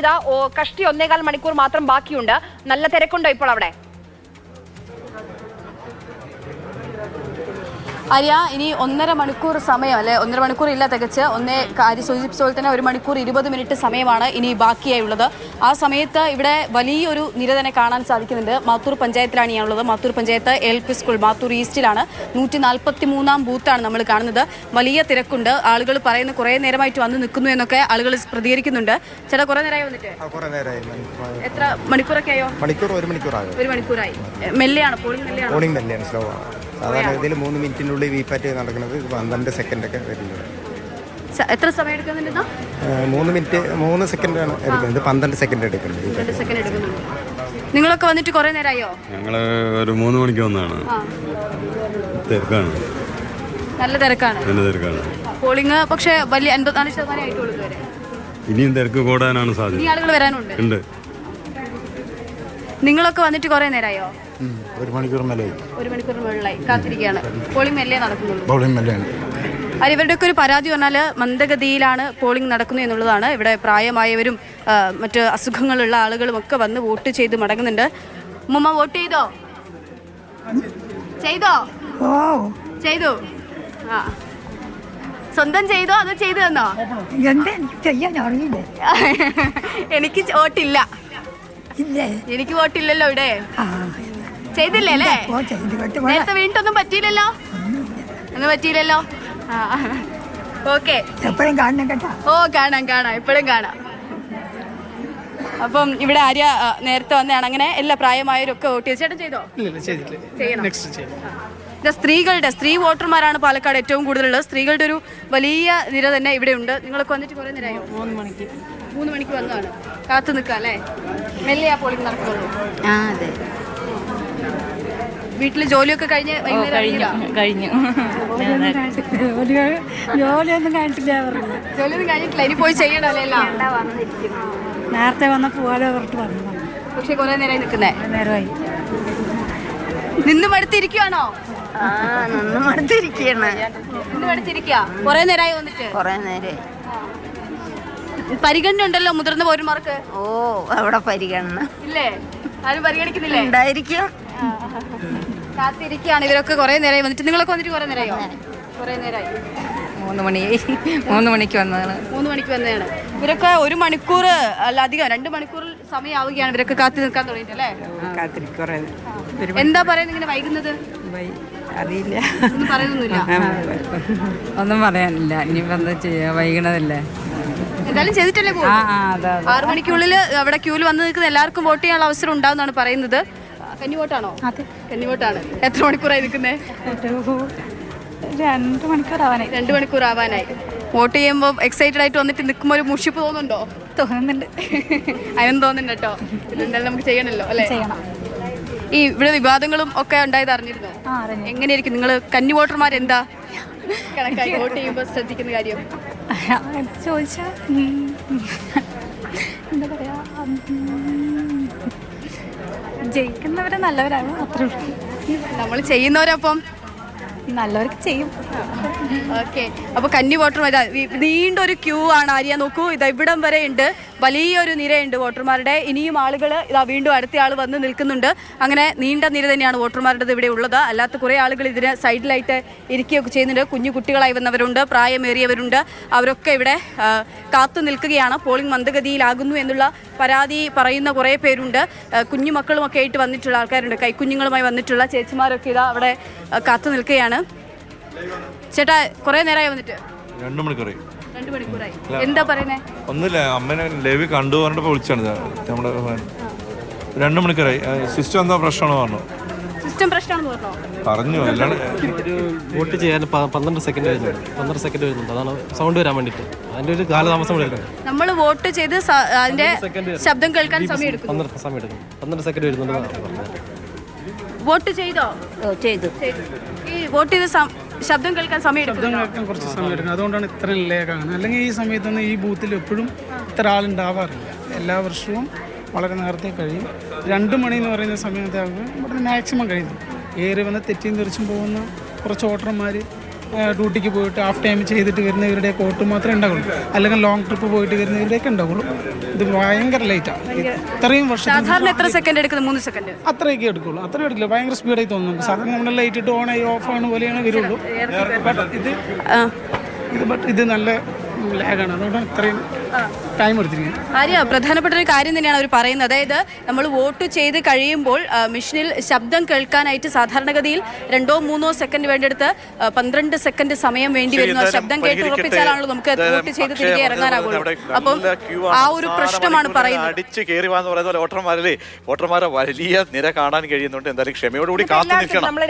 ഇതാ കഷ്ടി ഒന്നേകാൽ മണിക്കൂർ മാത്രം ബാക്കിയുണ്ട്. നല്ല തിരക്കുണ്ടോ ഇപ്പോൾ അവിടെ? ആര്യ ഇനി ഒന്നര മണിക്കൂർ സമയം അല്ലെ? ഒന്നര മണിക്കൂർ ഇല്ല തികച്ച്. ഒന്നേ കാര്യം സൂചിപ്പിച്ച പോലെ തന്നെ ഒരു മണിക്കൂർ ഇരുപത് മിനിറ്റ് സമയമാണ് ഇനി ബാക്കിയായുള്ളത്. ആ സമയത്ത് ഇവിടെ വലിയൊരു നിര തന്നെ കാണാൻ സാധിക്കുന്നുണ്ട്. മാത്തൂർ പഞ്ചായത്തിലാണ് ഞാനുള്ളത് Mathur panchayat L P school Mathur ഈസ്റ്റിലാണ്. നൂറ്റി നാൽപ്പത്തി മൂന്നാം ബൂത്താണ് നമ്മൾ കാണുന്നത്. വലിയ തിരക്കുണ്ട്. ആളുകൾ പറയുന്ന കുറേ നേരമായിട്ട് വന്ന് നിൽക്കുന്നു എന്നൊക്കെ ആളുകൾ പ്രതികരിക്കുന്നുണ്ട്. ചേട്ടാ കുറേ നേരമായി വന്നിട്ട്? എത്ര മണിക്കൂറൊക്കെ ആയോ? മണിക്കൂർ ഒരു മണിക്കൂറായി. ഒരു മണിക്കൂറായി. മെല്ലെയാണ് പോളിംഗ് മെല്ലെയാണ് പോളിംഗ് മെല്ലെയാണ് സ്ലോ ആണ്. സാധാരണ ഇതിൽ മൂന്ന് മിനിറ്റിനുള്ളിൽ വിപാറ്റ് നടക്കുന്നത്. പന്ത്രണ്ട് സെക്കൻഡ് ഒക്കെ വരുന്നത് എത്ര സമയം എടുക്കുന്നുണ്ടെന്നാ ആ, മൂന്ന് മിനിറ്റ് മൂന്ന് ആണ് എടുക്കുന്നത്. പന്ത്രണ്ട് സെക്കൻഡ് എടുക്കുന്നത്. എടുക്കുന്നുണ്ട്. നിങ്ങളൊക്കെ വന്നിട്ട് കുറേ നേരമായോ? ഞങ്ങൾ ഒരു മൂന്ന് മണിക്ക് വന്നാണ് തിരക്കാണ്. നല്ല തിരക്കാണ്. നല്ല തിരക്കാണ്. പോളിംഗ് പക്ഷേ വലിയ അൻപത്തിനാല് ശതമാനം ആയിട്ടുള്ളൂ ഇതുവരെ. ഇനിയും തിരക്ക് കൂടാനാണ് ഇനി സാധ്യത ആളുകൾ വരാനുണ്ട്. ഉണ്ട്. നിങ്ങളൊക്കെ വന്നിട്ട് കുറേ നേരമായോ? ഒരു മണിക്കൂർ മേലെ ഒരു മണിക്കൂർ മുകളിലായി. കാത്തിരിക്കുകയാണ്. പോളിംഗ് മെല്ലേ നടക്കുന്നുള്ളൂ. ബൗളിംഗ് മേലെയാണ് അത് ഇവരുടെയൊക്കെ ഒരു പരാതി പറഞ്ഞാൽ മന്ദഗതിയിലാണ് പോളിംഗ് നടക്കുന്നത് എന്നുള്ളതാണ്. ഇവിടെ പ്രായമായവരും മറ്റ് അസുഖങ്ങളുള്ള ആളുകളും ഒക്കെ വന്ന് വോട്ട് ചെയ്ത് മടങ്ങുന്നുണ്ട്. ഉമ്മ വോട്ട് ചെയ്തോ? ചെയ്തോ? ചെയ്തു. ആ. സ്വന്തം ചെയ്തോ അതോ ചെയ്തു തന്നോ? എന്താ? എനിക്ക് വോട്ടില്ല. ഇല്ലേ? എനിക്ക് വോട്ടില്ലല്ലോ ഇവിടെ. ചെയ്തില്ലേ അല്ലേ? നേരത്തെ വീണിട്ടൊന്നും പറ്റിയില്ലല്ലോ? ഒന്നും പറ്റിയില്ലല്ലോ? ഓക്കെ. എപ്പോഴും കാണണം കേട്ടോ. ഓ കാണാം കാണാം. എപ്പോഴും കാണാം. അപ്പം ഇവിടെ ആര്യ നേരത്തെ വന്നതാണ്. അങ്ങനെ എല്ലാ പ്രായമായവരും ഒക്കെ വോട്ട് ചെയ്തു. ചേട്ടൻ ചെയ്തോ? ചെയ്യണം? സ്ത്രീകളുടെ സ്ത്രീ വോട്ടർമാരാണ് പാലക്കാട് ഏറ്റവും കൂടുതലുള്ളത്. സ്ത്രീകളുടെ ഒരു വലിയ നിര തന്നെ ഇവിടെ ഉണ്ട്. നിങ്ങളൊക്കെ വന്നിട്ട് കുറേ നേരമായോ. മൂന്ന് മണിക്ക്. മൂന്ന് മണിക്ക് വന്നതാണ്. കാത്തു നിൽക്കാം അല്ലേ? മെല്ലിയാ പോളിംഗ് നടക്കുന്നുള്ളൂ. വീട്ടിൽ ജോലിയൊക്കെ കഴിഞ്ഞ് കഴിഞ്ഞു? കഴിഞ്ഞു. ജോലിയൊന്നും കഴിഞ്ഞിട്ടില്ല പറഞ്ഞു. ജോലിയൊന്നും കഴിഞ്ഞിട്ടില്ല ഇനി പോയി ചെയ്യണല്ലോ നേരത്തെ വന്ന പോവാലോ പറഞ്ഞിട്ട് വന്നു പക്ഷെ കുറെ നേരമായി നിൽക്കുന്നേ. നേരമായി. നിന്ന് മടുത്തിരിക്കുവാണോ ആ നിന്ന് മടുത്തിരിക്കണ നിന്ന് മടുത്തിരിക്കുക കുറെ നേരമായി വന്നിട്ട്? കൊറേ നേരായി പരിഗണന ഉണ്ടല്ലോ മുതിർന്ന പൗരന്മാർക്ക്? ഓ അവിടെ പരിഗണന. ഇല്ലേ? ആരും പരിഗണിക്കുന്നില്ലേ? ഉണ്ടായിരിക്കും. കാത്തിരിക്കുകയാണ്. ഇവരൊക്കെ കുറേ നേരമായി വന്നിട്ട് നിങ്ങളൊക്കെ വന്നിട്ട് കുറേ നേരമായോ? കുറേ നേരമായി. മൂന്ന് മണി. മൂന്ന് മണിക്ക് വന്നതാണ്. മൂന്ന് മണിക്ക് വന്നതാണ്. ഇവരൊക്കെ ഒരു മണിക്കൂർ അല്ല അധികം രണ്ട് മണിക്കൂർ സമയമാവുകയാണ്. ഇവരൊക്കെ കാത്തി നിൽക്കാൻ തുടങ്ങിയിട്ടല്ലേ എന്താ പറയുന്നത് ഇങ്ങനെ വൈകുന്നത്? അറിയില്ല. ഒന്നും പറയുന്നില്ല ഒന്നും പറയാനില്ല. ഇനിയിപ്പോ എന്താ ചെയ്യാ? വൈകണതല്ലേ. എന്തായാലും ചെയ്തിട്ടല്ലേ ആറു മണിക്കുള്ളിൽ അവിടെ ക്യൂവിൽ വന്ന് നിൽക്കുന്ന എല്ലാവർക്കും വോട്ട് ചെയ്യാനുള്ള അവസരം ഉണ്ടാവുന്നതാണ് പറയുന്നത്. കന്നി വോട്ടാണോ കന്നി വോട്ടാണ് എത്ര മണിക്കൂറായി നിൽക്കുന്നേ? രണ്ട് മണിക്കൂറാവാനായി. രണ്ട് മണിക്കൂർ ആവാനായി വോട്ട് ചെയ്യുമ്പോൾ എക്സൈറ്റഡ് ആയിട്ട് വന്നിട്ട് നിൽക്കുമ്പോൾ ഒരു മുഷിപ്പ് തോന്നുന്നുണ്ടോ? തോന്നുന്നുണ്ട്. അതിനും തോന്നുന്നുണ്ട്? കേട്ടോ ഇതെന്തായാലും നമുക്ക് ചെയ്യണല്ലോ അല്ലേ? ചെയ്യണം. ഈ ഇവിടെ വിവാദങ്ങളും ഒക്കെ ഉണ്ടായത് അറിഞ്ഞിരുന്നു? എങ്ങനെയായിരിക്കും നിങ്ങൾ കന്നി വോട്ടർമാർ എന്താ കണക്കായി വോട്ട് ചെയ്യുമ്പോൾ ശ്രദ്ധിക്കുന്ന കാര്യം. ചോദിച്ചാ എന്താ പറയാ ജയിക്കുന്നവരെ നല്ലവരാണ് അത്രേ ഉള്ളൂ. നമ്മൾ ചെയ്യുന്നവരപ്പം നല്ലവർക്ക് ചെയ്യും. ഓക്കെ. അപ്പൊ കന്നി വോട്ടർ നീണ്ടൊരു ക്യൂ ആണ് ആര്യ. നോക്കൂ ഇത് ഇവിടം വരെ ഉണ്ട്. വലിയൊരു നിരയുണ്ട് വോട്ടർമാരുടെ. ഇനിയും ആളുകൾ ഇതാ വീണ്ടും അടുത്ത ആൾ വന്ന് നിൽക്കുന്നുണ്ട്. അങ്ങനെ നീണ്ട നിര തന്നെയാണ് വോട്ടർമാരുടെ ഇവിടെ ഉള്ളത്. അല്ലാത്ത കുറേ ആളുകൾ ഇതിന് സൈഡിലായിട്ട് ഇരിക്കുകയൊക്കെ ചെയ്യുന്നുണ്ട്. കുഞ്ഞു കുട്ടികളായി വന്നവരുണ്ട് പ്രായമേറിയവരുണ്ട്. അവരൊക്കെ ഇവിടെ കാത്തു നിൽക്കുകയാണ്. പോളിംഗ് മന്ദഗതിയിലാകുന്നു എന്നുള്ള പരാതി പറയുന്ന കുറേ പേരുണ്ട്. ആ, കുഞ്ഞു മക്കളുമൊക്കെ ആയിട്ട് വന്നിട്ടുള്ള ആൾക്കാരുണ്ട്. കൈക്കുഞ്ഞുങ്ങളുമായി വന്നിട്ടുള്ള ചേച്ചിമാരൊക്കെ ഇതാ അവിടെ കാത്തു നിൽക്കുകയാണ്. ചേട്ടാ കുറേ നേരമായി വന്നിട്ട്. രണ്ടു മണിക്കൂറായി. രണ്ട് മണിക്കൂറായി. എന്താ പറയുന്നേ ഒന്നുമില്ല അമ്മനെ ലേവി കണ്ടു പറഞ്ഞപ്പോൾ വിളിച്ചാണ് നമ്മുടെ. രണ്ടു മണിക്കൂറായി. സിസ്റ്റം എന്താ പ്രശ്നമാണെന്ന് പറഞ്ഞു. സിസ്റ്റം പ്രശ്നമാണെന്ന് പറഞ്ഞോ? പറഞ്ഞു അല്ലാണ്ട് ഒരു വോട്ട് ചെയ്യാൻ പന്ത്രണ്ട് സെക്കൻഡ് വരുന്നുണ്ട്. പന്ത്രണ്ട് സെക്കൻഡ് വരുന്നുണ്ട്. അതാണ് സൗണ്ട് വരാൻ വേണ്ടിട്ട് അതിന്റെ ഒരു കാലതാമസം കൂടെ നമ്മൾ വോട്ട് ചെയ്ത് അതിന്റെ ശബ്ദം കേൾക്കാൻ സമയം എടുക്കും പന്ത്രണ്ട് സമയം എടുക്കും പന്ത്രണ്ട് സെക്കൻഡ് വരുന്നുണ്ട്. വോട്ട് ചെയ്തോ? ചെയ്തു. ചെയ്തു. ഈ വോട്ട് ചെയ്ത് ശബ്ദം കേൾക്കാൻ സമയം ശബ്ദം കേൾക്കാൻ കുറച്ച് സമയം എടുക്കും അതുകൊണ്ടാണ് ഇത്ര ആകുന്നത് അല്ലെങ്കിൽ ഈ സമയത്തൊന്നും ഈ ബൂത്തിൽ എപ്പോഴും ഇത്ര ആളുണ്ടാവാറില്ല. എല്ലാ വർഷവും വളരെ നേരത്തെ കഴിയും. രണ്ട് മണി എന്ന് പറയുന്ന സമയത്താകുമ്പോൾ ഇവിടെ മാക്സിമം കഴിയുന്നു ഏറി വന്ന് തെറ്റിയും തെറിച്ചും പോകുന്ന കുറച്ച് വോട്ടർമാർ ഡ്യൂട്ടിക്ക് പോയിട്ട് ഹാഫ് ടൈം ചെയ്തിട്ട് വരുന്നവരുടെ കോട്ട് മാത്രമേ ഉണ്ടാവുള്ളൂ. അല്ലെങ്കിൽ ലോങ് ട്രിപ്പ് പോയിട്ട് വരുന്നവരുടെയൊക്കെ ഉണ്ടാവുള്ളൂ. ഇത് ഭയങ്കര ലേറ്റാണ് ഇത്രയും വർഷം സാധാരണ എത്ര സെക്കൻഡ് എടുക്കുന്നത് മൂന്ന് സെക്കൻഡ് അത്രയൊക്കെ എടുക്കുള്ളൂ. അത്രയും എടുക്കില്ല. ഭയങ്കര സ്പീഡായി തോന്നുന്നു. സാധനം സാധാരണ നമ്മൾ ലൈറ്റ് ഇട്ട് ഓൺ ആയി ഓഫ് ആണ് പോലെയാണ് വരുള്ളൂ. ബട്ട് ഇത് ഇത് ബട്ട് ഇത് നല്ല ലാഗാണ് അതുകൊണ്ടാണ് ഇത്രയും ടൈം എടുത്തിരിക്കുന്നത്. ആര്യ പ്രധാനപ്പെട്ട ഒരു കാര്യം തന്നെയാണ് അവർ പറയുന്നത്. അതായത് നമ്മൾ വോട്ട് ചെയ്ത് കഴിയുമ്പോൾ മെഷീനിൽ ശബ്ദം കേൾക്കാനായിട്ട് സാധാരണഗതിയിൽ രണ്ടോ മൂന്നോ സെക്കൻഡ് വേണ്ടെടുത്ത് പന്ത്രണ്ട് സെക്കൻഡ് സമയം വേണ്ടി വരുന്നു. ശബ്ദം കേട്ട് ഉറപ്പിച്ചാലാണല്ലോ നമുക്ക് വോട്ട് ചെയ്ത് തിരികെ ഇറങ്ങാനാകുള്ളൂ. അപ്പം ആ ഒരു പ്രശ്നമാണ് പറയുന്നത്. അടിച്ച് കയറി വോട്ടർമാരല്ലേ വോട്ടർമാരെ വലിയ നിര കാണാൻ കഴിയുന്നുണ്ട്. എന്തായാലും ക്ഷമയോടുകൂടി കാത്തു നിൽക്കണം നമ്മൾ